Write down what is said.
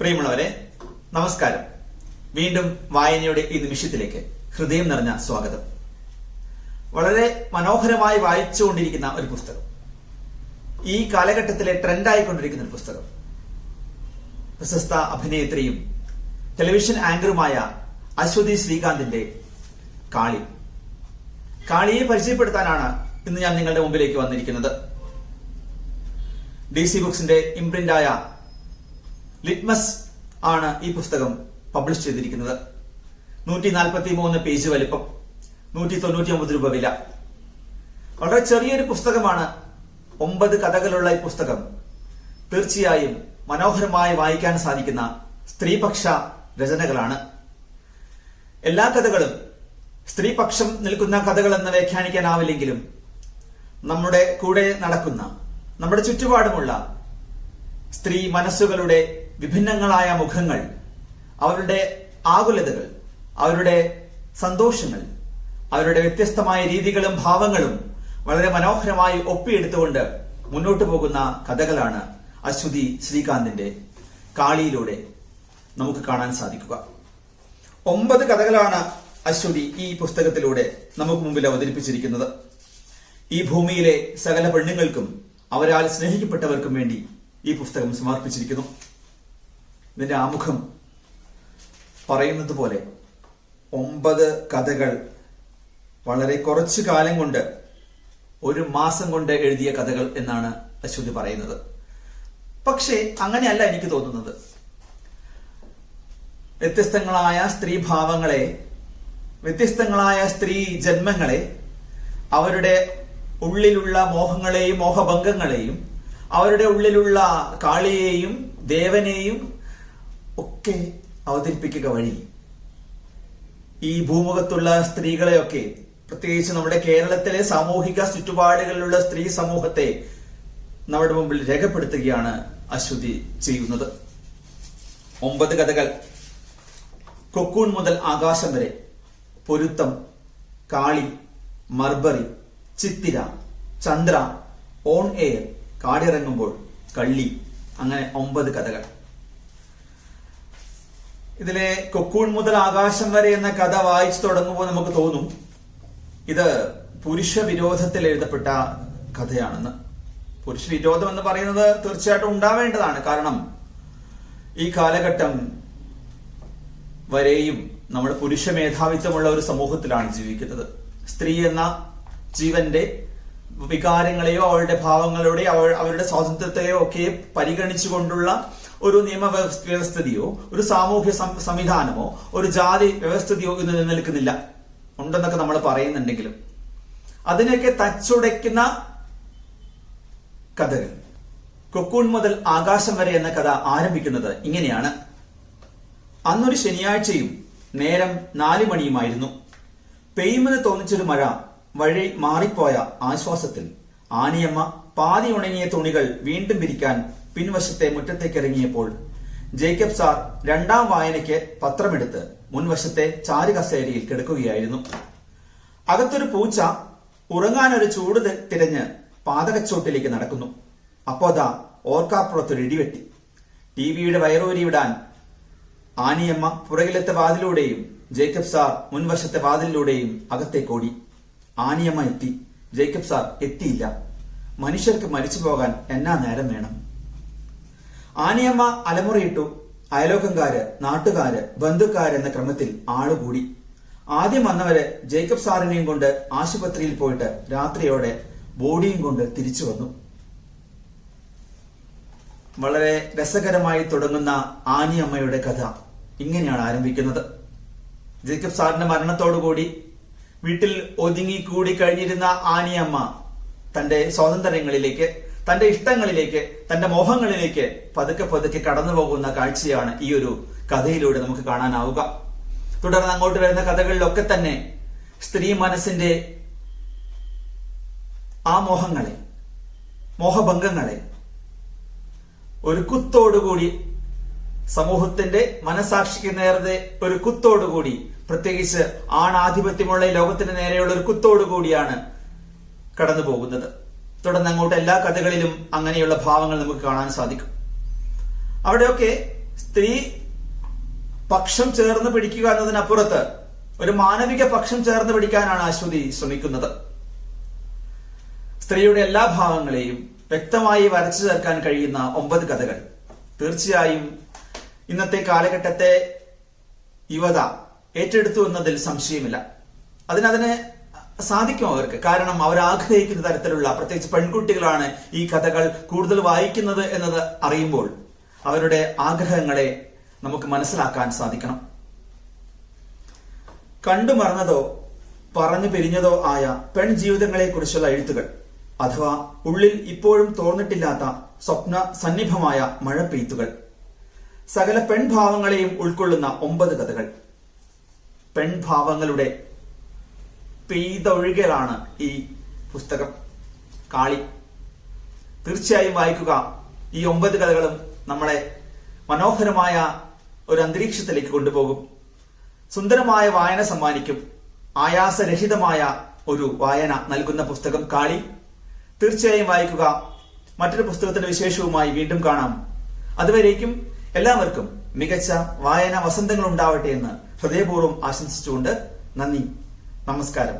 പ്രിയമുള്ളവരെ നമസ്കാരം. വീണ്ടും വായനയുടെ ഈ നിമിഷത്തിലേക്ക് ഹൃദയം നിറഞ്ഞ സ്വാഗതം. വളരെ മനോഹരമായി വായിച്ചുകൊണ്ടിരിക്കുന്ന ഒരു പുസ്തകം. ഈ കാലഘട്ടത്തിലെ ട്രെൻഡായിക്കൊണ്ടിരിക്കുന്ന ഒരു പുസ്തകം. പ്രശസ്ത അഭിനേത്രിയും ടെലിവിഷൻ ആങ്കറുമായ അശ്വതി ശ്രീകാന്തിന്റെ കാളി. കാളിയെ പരിചയപ്പെടുത്താനാണ് ഇന്ന് ഞാൻ നിങ്ങളുടെ മുമ്പിലേക്ക് വന്നിരിക്കുന്നത്. ഡി സി ബുക്സിന്റെ ഇംപ്രിന്റായ ലിറ്റ്മസ് ആണ് ഈ പുസ്തകം പബ്ലിഷ് ചെയ്തിരിക്കുന്നത്. നൂറ്റി നാൽപ്പത്തി മൂന്ന് പേജ് വലിപ്പം. നൂറ്റി തൊണ്ണൂറ്റി ഒമ്പത് രൂപ വില. വളരെ ചെറിയൊരു പുസ്തകമാണ്. ഒമ്പത് കഥകളുള്ള ഈ പുസ്തകം. തീർച്ചയായും മനോഹരമായി വായിക്കാൻ സാധിക്കുന്ന സ്ത്രീപക്ഷ രചനകളാണ്. എല്ലാ കഥകളും സ്ത്രീപക്ഷം നിൽക്കുന്ന കഥകൾ എന്ന് വ്യാഖ്യാനിക്കാനാവില്ലെങ്കിലും നമ്മുടെ കൂടെ നടക്കുന്ന നമ്മുടെ ചുറ്റുപാടുമുള്ള സ്ത്രീ മനസ്സുകളുടെ വിഭിന്നങ്ങളായ മുഖങ്ങൾ അവരുടെ ആകുലതകൾ അവരുടെ സന്തോഷങ്ങൾ അവരുടെ വ്യത്യസ്തമായ രീതികളും ഭാവങ്ങളും വളരെ മനോഹരമായി ഒപ്പിയെടുത്തുകൊണ്ട് മുന്നോട്ടു പോകുന്ന കഥകളാണ് അശ്വതി ശ്രീകാന്തിന്റെ കാളിയിലൂടെ നമുക്ക് കാണാൻ സാധിക്കുക. ഒമ്പത് കഥകളാണ് അശ്വതി ഈ പുസ്തകത്തിലൂടെ നമുക്ക് മുമ്പിൽ അവതരിപ്പിച്ചിരിക്കുന്നത്. ഈ ഭൂമിയിലെ സകല പെണ്ണുങ്ങൾക്കും അവരാൽ സ്നേഹിക്കപ്പെട്ടവർക്കും വേണ്ടി ഈ പുസ്തകം സമർപ്പിച്ചിരിക്കുന്നു. ഇതിന്റെ ആമുഖം പറയുന്നത് പോലെ ഒമ്പത് കഥകൾ വളരെ കുറച്ചു കാലം കൊണ്ട് ഒരു മാസം കൊണ്ട് എഴുതിയ കഥകൾ എന്നാണ് അശ്വതി പറയുന്നത്. പക്ഷേ അങ്ങനെയല്ല എനിക്ക് തോന്നുന്നത്. വ്യത്യസ്തങ്ങളായ സ്ത്രീഭാവങ്ങളെ വ്യത്യസ്തങ്ങളായ സ്ത്രീ ജന്മങ്ങളെ അവരുടെ ഉള്ളിലുള്ള മോഹങ്ങളെയും മോഹഭംഗങ്ങളെയും അവരുടെ ഉള്ളിലുള്ള കാളിയെയും ദേവനെയും ഒക്കെ അവതരിപ്പിക്കുക വഴി. ഈ ഭൂമുഖത്തുള്ള സ്ത്രീകളെയൊക്കെ പ്രത്യേകിച്ച് നമ്മുടെ കേരളത്തിലെ സാമൂഹിക ചുറ്റുപാടുകളിലുള്ള സ്ത്രീ സമൂഹത്തെ നമ്മുടെ മുമ്പിൽ രേഖപ്പെടുത്തുകയാണ് അശ്വതി ചെയ്യുന്നത്. ഒമ്പത് കഥകൾ. കൊക്കൂൺ മുതൽ ആകാശം വരെ. പൊരുത്തം കാളി മർബറി ചിത്തിര ചന്ദ്ര ഓൺ എയർ കാടിറങ്ങുമ്പോൾ കള്ളി. അങ്ങനെ ഒമ്പത് കഥകൾ. ഇതിലെ കൊക്കൂൺ മുതൽ ആകാശം വരെ എന്ന കഥ വായിച്ചു തുടങ്ങുമ്പോൾ നമുക്ക് തോന്നും ഇത് പുരുഷ വിരോധത്തിൽ എഴുതപ്പെട്ട കഥയാണെന്ന്. പുരുഷ വിരോധം എന്ന് പറയുന്നത് തീർച്ചയായിട്ടും ഉണ്ടാവേണ്ടതാണ്. കാരണം ഈ കാലഘട്ടം വരെയും നമ്മൾ പുരുഷ മേധാവിത്വമുള്ള ഒരു സമൂഹത്തിലാണ് ജീവിക്കുന്നത്. സ്ത്രീ എന്ന ജീവന്റെ വികാരങ്ങളെയോ അവളുടെ ഭാവങ്ങളുടെയോ അവ അവരുടെ സ്വാതന്ത്ര്യത്തെയോ ഒക്കെ പരിഗണിച്ചുകൊണ്ടുള്ള ഒരു നിയമ വ്യവസ്ഥിതിയോ ഒരു സാമൂഹ്യ സംവിധാനമോ ഒരു ജാതി വ്യവസ്ഥിതിയോ ഇന്ന് നിലനിൽക്കുന്നില്ല. ഉണ്ടെന്നൊക്കെ നമ്മൾ പറയുന്നുണ്ടെങ്കിലും. അതിനെയൊക്കെ തച്ചുടയ്ക്കുന്ന കഥകൾ. കൊക്കൂൺ മുതൽ ആകാശം വരെ എന്ന കഥ ആരംഭിക്കുന്നത് ഇങ്ങനെയാണ്. അന്നൊരു ശനിയാഴ്ചയും നേരം നാല് മണിയുമായിരുന്നു. പെയ്യുമെന്ന് തോന്നിച്ചൊരു മഴ വഴി മാറിപ്പോയ ആശ്വാസത്തിൽ ആനിയമ്മ പാതി ഉണങ്ങിയ തുണികൾ വീണ്ടും വിരിക്കാൻ പിൻവശത്തെ മുറ്റത്തേക്ക് ഇറങ്ങിയപ്പോൾ ജേക്കബ് സാർ രണ്ടാം വായനയ്ക്ക് പത്രമെടുത്ത് മുൻവശത്തെ ചാരു കസേരയിൽ കിടക്കുകയായിരുന്നു. അകത്തൊരു പൂച്ച ഉറങ്ങാനൊരു ചൂട് തിരഞ്ഞ് പാതകച്ചോട്ടിലേക്ക് നടക്കുന്നു. അപ്പോ അതാ ഓർക്കാപ്പുറത്തൊരു ഇടിവെട്ടി. ടി വിയുടെ വയറൂരി വിടാൻ ആനിയമ്മ പുറകിലത്തെ വാതിലൂടെയും ജേക്കബ് സാർ മുൻവശത്തെ വാതിലിലൂടെയും അകത്തേക്കോടി ആനിയമ്മ എത്തി. ജേക്കബ് സാർ എത്തിയില്ല. മനുഷ്യർക്ക് മരിച്ചു പോകാൻ എന്നാ നേരം വേണം? ആനിയമ്മ അലമുറയിട്ടു അയലോക്കംകാര് നാട്ടുകാര് ബന്ധുക്കാര് എന്ന ക്രമത്തിൽ ആളുകൂടി. ആദ്യം വന്നവരെ ജേക്കബ് സാറിനെയും കൊണ്ട് ആശുപത്രിയിൽ പോയിട്ട് രാത്രിയോടെ ബോഡിയും കൊണ്ട് തിരിച്ചു വന്നു. വളരെ രസകരമായി തുടങ്ങുന്ന ആനിയമ്മയുടെ കഥ ഇങ്ങനെയാണ് ആരംഭിക്കുന്നത്. ജേക്കബ് സാറിന്റെ മരണത്തോടുകൂടി വീട്ടിൽ ഒതുങ്ങി കൂടി കഴിഞ്ഞിരുന്ന ആനിയമ്മ തന്റെ സ്വാതന്ത്ര്യങ്ങളിലേക്ക് തന്റെ ഇഷ്ടങ്ങളിലേക്ക് തന്റെ മോഹങ്ങളിലേക്ക് പതുക്കെ പതുക്കെ കടന്നു പോകുന്ന കാഴ്ചയാണ് ഈ ഒരു കഥയിലൂടെ നമുക്ക് കാണാനാവുക. തുടർന്ന് അങ്ങോട്ട് വരുന്ന കഥകളിലൊക്കെ തന്നെ സ്ത്രീ മനസ്സിന്റെ ആ മോഹങ്ങളെ മോഹഭംഗങ്ങളെ ഒരു കുത്തോടുകൂടി സമൂഹത്തിന്റെ മനസാക്ഷിക്ക് നേരത്തെ ഒരു കുത്തോടുകൂടി പ്രത്യേകിച്ച് ആണാധിപത്യമുള്ള ലോകത്തിന് നേരെയുള്ള ഒരു കുത്തോടുകൂടിയാണ് കടന്നു പോകുന്നത് തുടർന്ന് അങ്ങോട്ട് എല്ലാ കഥകളിലും അങ്ങനെയുള്ള ഭാവങ്ങൾ നമുക്ക് കാണാൻ സാധിക്കും. അവിടെയൊക്കെ സ്ത്രീ പക്ഷം ചേർന്ന് പിടിക്കുക എന്നതിനപ്പുറത്ത് ഒരു മാനവിക പക്ഷം ചേർന്ന് പിടിക്കാനാണ് അശ്വതി ശ്രമിക്കുന്നത്. സ്ത്രീയുടെ എല്ലാ ഭാവങ്ങളെയും വ്യക്തമായി വരച്ചു ചേർക്കാൻ കഴിയുന്ന ഒമ്പത് കഥകൾ. തീർച്ചയായും ഇന്നത്തെ കാലഘട്ടത്തെ യുവത ഏറ്റെടുത്തു എന്നതിൽ സംശയമില്ല. അതിനതിന് സാധിക്കും അവർക്ക്? കാരണം അവർ ആഗ്രഹിക്കുന്ന തരത്തിലുള്ള പ്രത്യേകിച്ച് പെൺകുട്ടികളാണ് ഈ കഥകൾ കൂടുതൽ വായിക്കുന്നത് എന്നത് അറിയുമ്പോൾ അവരുടെ ആഗ്രഹങ്ങളെ നമുക്ക് മനസ്സിലാക്കാൻ സാധിക്കണം. കണ്ടു മറന്നതോ പറഞ്ഞു പിരിഞ്ഞതോ ആയ പെൺ ജീവിതങ്ങളെ കുറിച്ചുള്ള എഴുത്തുകൾ അഥവാ ഉള്ളിൽ ഇപ്പോഴും തോന്നിട്ടില്ലാത്ത സ്വപ്ന സന്നിഭമായ മഴപ്പെയ്ത്തുകൾ സകല പെൺഭാവങ്ങളെയും ഉൾക്കൊള്ളുന്ന ഒമ്പത് കഥകൾ. പെൺഭാവങ്ങളുടെ പെയ്തൊഴുകലാണ് ഈ പുസ്തകം. കാളി. തീർച്ചയായും വായിക്കുക. ഈ ഒമ്പത് കഥകളും നമ്മളെ മനോഹരമായ ഒരു അന്തരീക്ഷത്തിലേക്ക് കൊണ്ടുപോകും. സുന്ദരമായ വായന സമ്മാനിക്കും. ആയാസരഹിതമായ ഒരു വായന നൽകുന്ന പുസ്തകം കാളി. തീർച്ചയായും വായിക്കുക. മറ്റൊരു പുസ്തകത്തിന്റെ വിശേഷവുമായി വീണ്ടും കാണാം. അതുവരേക്കും എല്ലാവർക്കും മികച്ച വായന വസന്തങ്ങൾ ഉണ്ടാവട്ടെ എന്ന് ഹൃദയപൂർവം ആശംസിച്ചുകൊണ്ട് നന്ദി. നമസ്കാരം.